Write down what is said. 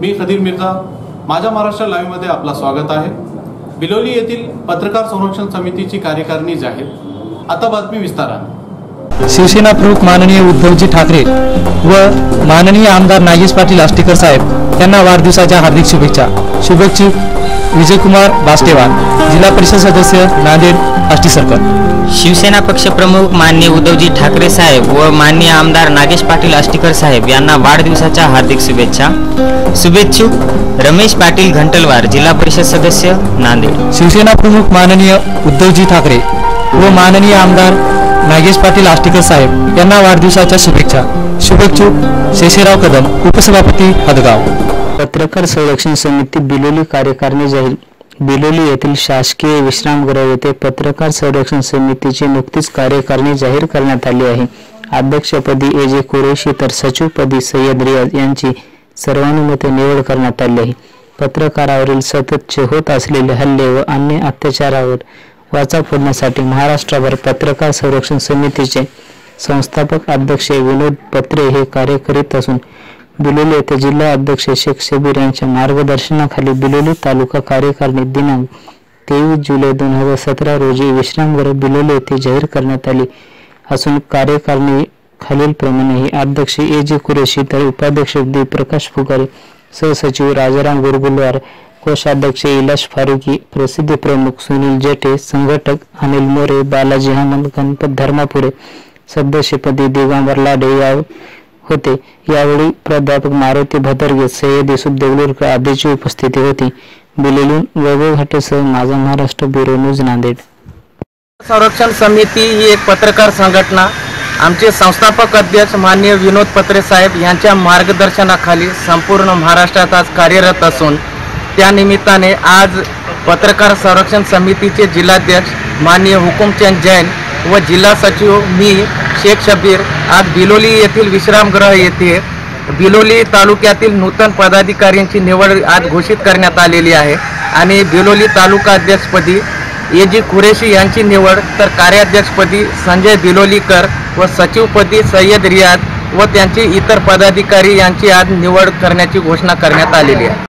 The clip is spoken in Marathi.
मी खदीर मिर्झा माझ्या महाराष्ट्र लाईव्हमध्ये आपला स्वागत आहे. बिलोली येथील पत्रकार संरक्षण समितीची कार्यकारिणी जाहीर. आता बातमी विस्ताराने. शिवसेना प्रमुख माननीय उद्धवजी ठाकरे व माननीय आमदार नागेश पाटील आष्टीकर साहेब यांना वाढदिवसाच्या हार्दिक शुभेच्छा. शुभेच्छुक. विजयकुमार बास्टेवार जिल्हा परिषद सदस्य नांदेड आष्टी सर्कल शिवसेना पक्षप्रमुख मान्य उद्धवजी ठाकरे साहेब व मान्य आमदार नागेश पाटील आष्टीकर साहेब यांना वाढदिवसाच्या हार्दिक शुभेच्छा. शुभेच्छुक रमेश पाटील घंटलवार जिल्हा परिषद सदस्य नांदेड. शिवसेना प्रमुख माननीय उद्धवजी ठाकरे व माननीय आमदार नागेश पाटील आष्टीकर साहेब यांना वाढदिवसाच्या शुभेच्छा. शुभेच्छुक शेषेराव कदम उपसभापती हदगाव. पत्रकार संरक्षण समिती बिलोली कार्यकारिणी जाहीर बिलोली येथील शासकीय विश्रामगृह येथे पत्रकार संरक्षण समितीची नुकतीच कार्यकारिणी जाहीर करण्यात आली आहे. अध्यक्षपदी ए जे कुरेशी तर सचिवपदी सय्यद रियाज यांची सर्वानुमते निवड करण्यात आली आहे. पत्रकारावरील सततचे होत असलेले हल्ले व अन्य अत्याचारावर वाचा फोडण्यासाठी महाराष्ट्रभर पत्रकार संरक्षण समितीचे संस्थापक अध्यक्ष विनोद पत्रे हे कार्य करीत असून बिलोली येथे जिल्हा अध्यक्ष शेख शबीर यांच्या मार्गदर्शनाखाली बिलोली तालुका कार्यकारिणी दिनांक तेवीस जुलै दोन हजार सतरा रोजी विश्रामगृह बिलोली येथे जाहीर करण्यात आली. असून कार्यकारिणी खालीलप्रमाणे ही अध्यक्ष ए जे कुरेशी तर उपाध्यक्ष दी प्रकाश फुगारे सहसचिव राजाराम गुरगुलवार कोषाध्यक्ष इलाश फारुकी प्रसिद्धी प्रमुख सुनील जेटे संघटक अनिल मोरे बालाजी हमद गणपत धर्मापुरे सदस्यपदी दिगंबर लाडे या होते. यावेळी प्राध्यापक मारुती भदर्गे सय्यद युसुफ देगलूरकर आदीची उपस्थिती होती. बिलेलून वैभव घाटेसह माझा महाराष्ट्र ब्युरो न्यूज नांदेड. संरक्षण समिती ही एक पत्रकार संघटना. आमचे संस्थापक अध्यक्ष माननीय विनोद पत्रे साहेब यांच्या मार्गदर्शनाखाली संपूर्ण महाराष्ट्रात आज कार्यरत असून त्यानिमित्ताने आज पत्रकार संरक्षण समितीचे जिल्हाध्यक्ष माननीय हुकुमचंद जैन व जिल्हा सचिव मी शेख शबीर. आज बिलोली येथील विश्रामगृह येथे बिलोली तालुक्यातील नूतन पदाधिकाऱ्यांची निवड आज घोषित करण्यात आलेली आहे. आणि बिलोली तालुका अध्यक्षपदी ए जी कुरेशी यांची निवड तर कार्याध्यक्षपदी संजय बिलोलीकर व सचिवपदी सय्यद रियाद व त्यांचे इतर पदाधिकारी यांची आज निवड करण्याची घोषणा करण्यात आलेली आहे.